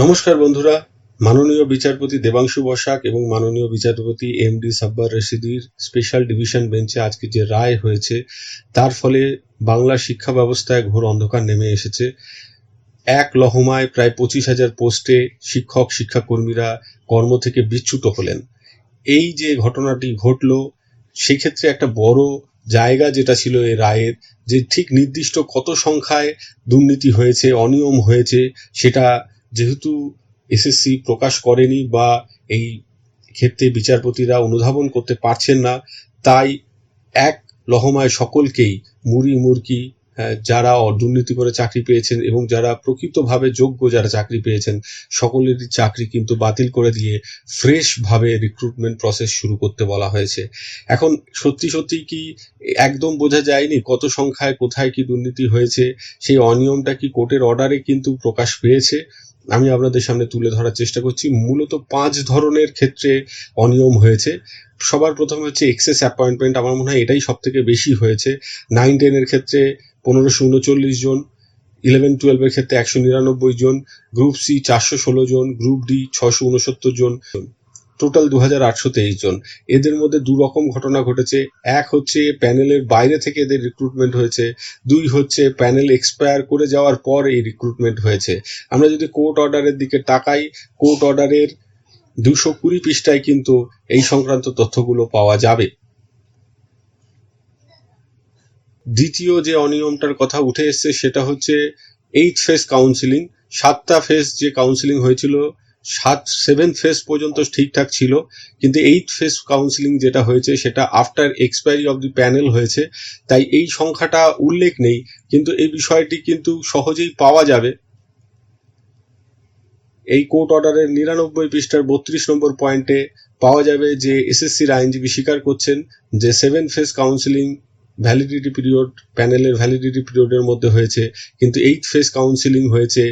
নমস্কার বন্ধুরা। মাননীয় বিচারপতি দেবাংশু বসাক এবং মাননীয় বিচারপতি এম ডি সাব্বার রশিদির স্পেশাল ডিভিশন বেঞ্চে আজকে যে রায় হয়েছে, তার ফলে বাংলা শিক্ষা ব্যবস্থায় ঘোর অন্ধকার নেমে এসেছে। এক লহমায় প্রায় পঁচিশ হাজার পোস্টে শিক্ষক, শিক্ষাকর্মীরা কর্ম থেকে বিচ্যুত হলেন। এই যে ঘটনাটি ঘটলো, সেক্ষেত্রে একটা বড় জায়গা যেটা ছিল এই রায়ের, যে ঠিক নির্দিষ্ট কত সংখ্যায় দুর্নীতি হয়েছে, অনিয়ম হয়েছে, সেটা যেহেতু এসএসসি প্রকাশ করেনি বা এই ক্ষেত্রে বিচারপতিরা অনুধাবন করতে পারছেন না, তাই এক লহমায় সকলকেই মুড়ি মুরকি যারা দুর্নীতি করে চাকরি পেয়েছেন এবং যারা প্রকৃতভাবে যোগ্য যারা চাকরি পেয়েছেন, সকলেরই চাকরি কিন্তু বাতিল করে দিয়ে ফ্রেশভাবে রিক্রুটমেন্ট প্রসেস শুরু করতে বলা হয়েছে। এখন সত্যি সত্যি কি একদম বোঝা যায়নি কত সংখ্যায় কোথায় কি দুর্নীতি হয়েছে, সেই অনিয়মটা কি কোর্টের অর্ডারে কিন্তু প্রকাশ পেয়েছে? আমি আপনাদের সামনে তুলে ধরার চেষ্টা করছি। মূলত পাঁচ ধরনের ক্ষেত্রে অনিয়ম হয়েছে। সবার প্রথমে হচ্ছে এক্সেস অ্যাপয়েন্টমেন্ট আমার মনে হয় এটাই সব থেকে বেশি হয়েছে। নাইন টেনের ক্ষেত্রে পনেরোশো উনচল্লিশ জন ইলেভেন টুয়েলভের ক্ষেত্রে একশো নিরানব্বই জন গ্রুপ সি চারশো ষোলো জন গ্রুপ ডি ছশো উনসত্তর জন। টোটাল দু হাজার আটশো তেইশ জন। এদের মধ্যে দু রকম ঘটনা ঘটেছে। এক হচ্ছে প্যানেলের বাইরে থেকে এদের রিক্রুটমেন্ট হয়েছে। দুই হচ্ছে প্যানেল এক্সপায়ার করে যাওয়ার পর এই রিক্রুটমেন্ট হয়েছে। আমরা যদি কোর্ট অর্ডারের দিকে তাকাই কোর্ট অর্ডারের দুশো কুড়ি পৃষ্ঠায় কিন্তু এই সংক্রান্ত তথ্যগুলো পাওয়া যাবে। দ্বিতীয় যে অনিয়মটার কথা উঠে এসছে সেটা হচ্ছে এইট ফেজ কাউন্সিলিং সাতটা ফেজ যে কাউন্সিলিং হয়েছিল সাত সেভেন ফেজ পর্যন্ত ঠিকঠাক ছিল। কিন্তু এইট ফেজ কাউন্সিলিং যেটা হয়েছে, সেটা after expiry of the panel হয়েছে। তাই এই সংখ্যাটা উল্লেখ নেই, কিন্তু এই বিষয়টি কিন্তু সহজেই পাওয়া যাবে। এই কোর্ট অর্ডারের নিরানব্বই পৃষ্ঠার বত্রিশ নম্বর পয়েন্টে পাওয়া যাবে যে এসএসসির আইনজীবী স্বীকার করছেন যে seven phase counselling validity period প্যানেলের ভ্যালিডিটি পিরিয়ডের মধ্যে হয়েছে। কিন্তু এইট ফেজ কাউন্সিলিং হয়েছে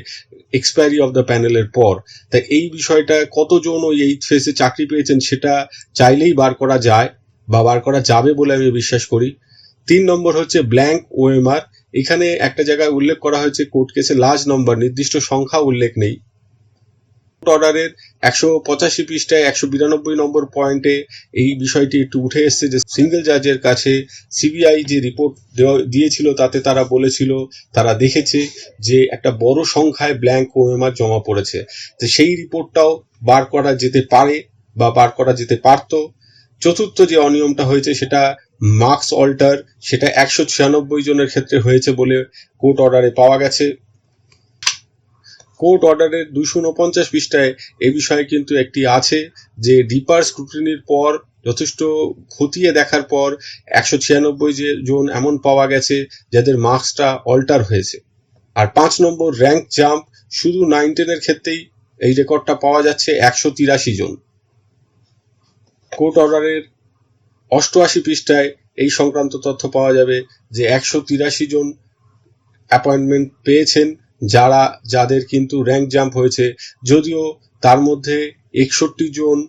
এক্সপায়ারি অফ দ্য প্যানেলের পর তাই এই বিষয়টা কতজন ওই এইট ফেসে চাকরি পেয়েছেন সেটা চাইলেই বার করা যায় বা বার করা যাবে বলে আমি বিশ্বাস করি। তিন নম্বর হচ্ছে ব্ল্যাঙ্ক ওএমআর এখানে একটা জায়গায় উল্লেখ করা হয়েছে কোর্ট কেসে লার্জ নম্বর নির্দিষ্ট সংখ্যা উল্লেখ নেই। অর্ডারের একশো পঁচাশি পৃষ্ঠায় একশো বিরানব্বই নম্বর পয়েন্টে এই বিষয়টি একটু উঠে এসছে যে সিঙ্গেল জাজের কাছে সিবিআই যে রিপোর্ট দিয়েছিল তাতে তারা বলেছিল, তারা দেখেছে যে একটা বড় সংখ্যায় ব্ল্যাঙ্ক ওএমআর জমা পড়েছে। তো সেই রিপোর্টটাও বার করা যেতে পারে বা বার করা যেতে পারত। চতুর্থ যে অনিয়মটা হয়েছে সেটা মার্কস অল্টার, সেটা একশো ছিয়ানব্বই জনের ক্ষেত্রে হয়েছে বলে কোর্ট অর্ডারে পাওয়া গেছে। কোর্ট অর্ডারের দুশো উনপঞ্চাশ পৃষ্ঠায় এ বিষয়ে কিন্তু একটি আছে যে ডিপার স্ক্রুটিনির পর, যথেষ্ট খতিয়ে দেখার পর, একশো ছিয়ানব্বই যে জন এমন পাওয়া গেছে যাদের মার্কসটা অল্টার হয়েছে। আর পাঁচ নম্বর র্যাঙ্ক জাম্প, শুধু নাইন টেনের ক্ষেত্রেই এই রেকর্ডটা পাওয়া যাচ্ছে একশো তিরাশি জন। কোর্ট অর্ডারের অষ্টআশি পৃষ্ঠায় এই সংক্রান্ত তথ্য পাওয়া যাবে যে একশো তিরাশি জন অ্যাপয়েন্টমেন্ট পেয়েছেন। যারা, যাদের কিন্তু র্যাঙ্ক জাম্প হয়েছে, যদিও তার মধ্যে একষট্টি জন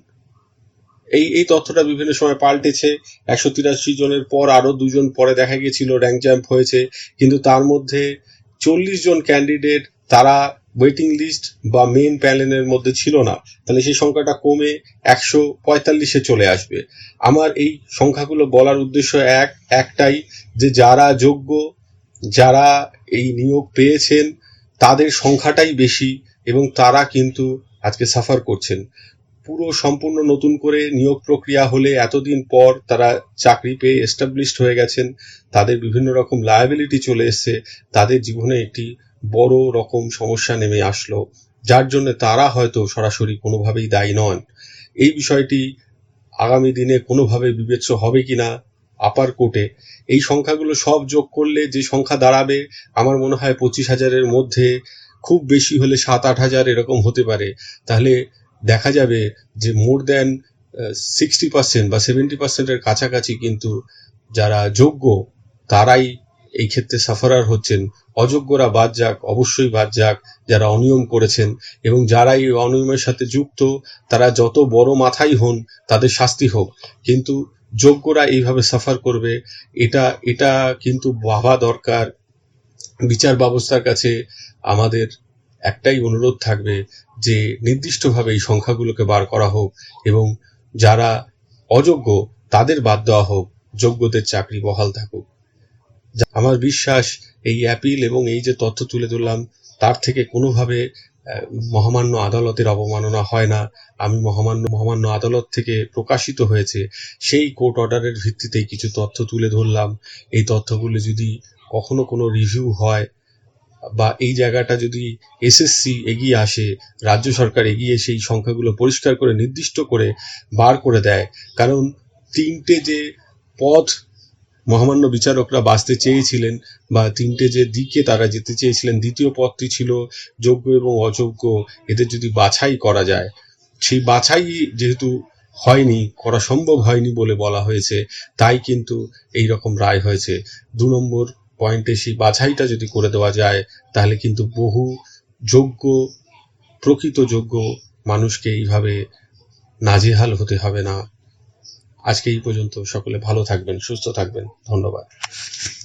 এই এই তথ্যটা বিভিন্ন সময় পাল্টেছে। একশো তিরাশি জনের পর আরও দুজন পরে দেখা গিয়েছিল র্যাঙ্ক জাম্প হয়েছে। কিন্তু তার মধ্যে চল্লিশ জন ক্যান্ডিডেট তারা ওয়েটিং লিস্ট বা মেন প্যানেলের মধ্যে ছিল না। তাহলে সেই সংখ্যাটা কমে একশো পঁয়তাল্লিশে চলে আসবে। আমার এই সংখ্যাগুলো বলার উদ্দেশ্য এক, একটাই যে যারা যোগ্য, যারা এই নিয়োগ পেয়েছেন তাদের সংখ্যাটাই বেশি এবং তারা কিন্তু আজকে সাফার করছেন। পুরো সম্পূর্ণ নতুন করে নিয়োগ প্রক্রিয়া হলে এতদিন পর তারা চাকরি পেয়ে এস্টাবলিশড হয়ে গেছেন। তাদের বিভিন্ন রকম লায়াবিলিটি চলে এসছে। তাদের জীবনে একটি বড় রকম সমস্যা নেমে আসলো। যার জন্য তারা হয়তো সরাসরি কোনোভাবেই দায়ী নন। এই বিষয়টি আগামী দিনে কোনোভাবে বিবেচ্য হবে কিনা আপার কোর্টে এই সংখ্যাগুলো সব যোগ করলে যে সংখ্যা দাঁড়াবে, আমার মনে হয় পঁচিশ হাজারের মধ্যে খুব বেশি হলে সাত, আট হাজার এরকম হতে পারে। তাহলে দেখা যাবে যে মোর দ্যান সিক্সটি পার্সেন্ট বা সেভেন্টি পার্সেন্টের কাছাকাছি কিন্তু যারা যোগ্য, তারাই এই ক্ষেত্রে সাফারার হচ্ছেন। অযোগ্যরা বাদ যাক, অবশ্যই বাদ যাক, যারা অনিয়ম করেছেন এবং যারা এই অনিয়মের সাথে যুক্ত, তারা যত বড় মাথাই হন, তাদের শাস্তি হোক। কিন্তু যোগ্যরা এইভাবে সাফার করবে, এটা এটা কিন্তু ভাবা দরকার। বিচার ব্যবস্থার কাছে আমাদের একটাই অনুরোধ থাকবে যে নির্দিষ্টভাবে এই সংখ্যাগুলোকে বার করা হোক এবং যারা অযোগ্য তাদের বাদ দেওয়া হোক, যোগ্যদের চাকরি বহাল থাকুক। আমার বিশ্বাস, এই অ্যাপিল এবং এই যে তথ্য তুলে ধরলাম, তার থেকে কোনোভাবে মহামান্য আদালতের অবমাননা হয় না। আমি মহামান্য মহামান্য আদালত থেকে প্রকাশিত হয়েছে। সেই কোর্ট অর্ডারের ভিত্তিতেই কিছু তথ্য তুলে ধরলাম। এই তথ্যগুলো যদি কখনো কোনো রিভিউ হয় বা এই জায়গাটা যদি এসএসসি এগিয়ে আসে, রাজ্য সরকার এগিয়ে সেই সংখ্যাগুলো পরিষ্কার করে, নির্দিষ্ট করে বার করে দেয়। কারণ তিনটে যে পথ মহামান্য বিচারকরা বাঁচতে চেয়েছিলেন বা তিনটে যে দিকে তারা যেতে চেয়েছিলেন, দ্বিতীয় পথটি ছিল যোগ্য এবং অযোগ্য। এদের যদি বাছাই করা যায়, সেই বাছাই যেহেতু হয়নি, করা সম্ভব হয়নি বলে বলা হয়েছে, তাই কিন্তু এই রকম রায় হয়েছে। দু নম্বর পয়েন্টে সেই বাছাইটা যদি করে দেওয়া যায়, তাহলে কিন্তু বহু যোগ্য, প্রকৃত যোগ্য মানুষকে এইভাবে নাজেহাল হতে হবে না। আজকে এই পর্যন্ত সকলে ভালো থাকবেন সুস্থ থাকবেন। ধন্যবাদ।